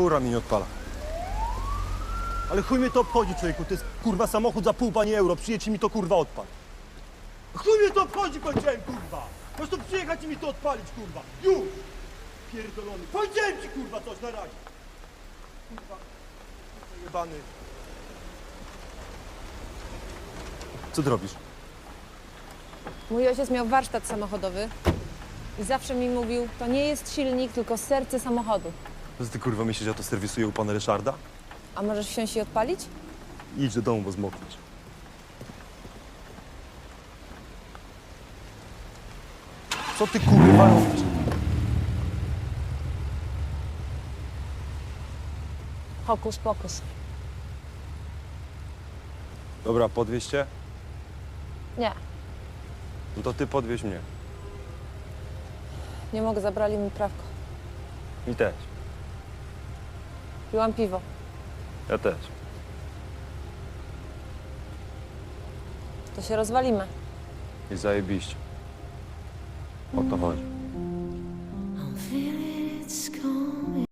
Fura mi nie odpala. Ale chuj mnie to obchodzi, człowieku. To jest kurwa samochód za pół bani euro. Przyjedź mi to kurwa odpal. Chuj mnie to obchodzi, powiedziałem kurwa. Możesz tu przyjechać i mi to odpalić, kurwa. Już! Pierdolony. Powiedziałem ci kurwa coś na razie. Kurwa. Jebany. Co ty robisz? Mój ojciec miał warsztat samochodowy i zawsze mi mówił, to nie jest silnik, tylko serce samochodu. Co ty kurwa myślisz, że ja to serwisuję u pana Ryszarda? A możesz wsiąść i odpalić? Idź do domu, bo zmokniesz. Co ty kurwa robisz? Hokus pokus. Dobra, podwieź cię? Nie, No to ty podwieź mnie. nie mogę, zabrali mi prawko. I też. Piłam piwo. Ja też. To się rozwalimy. I zajebiście. O to chodzi.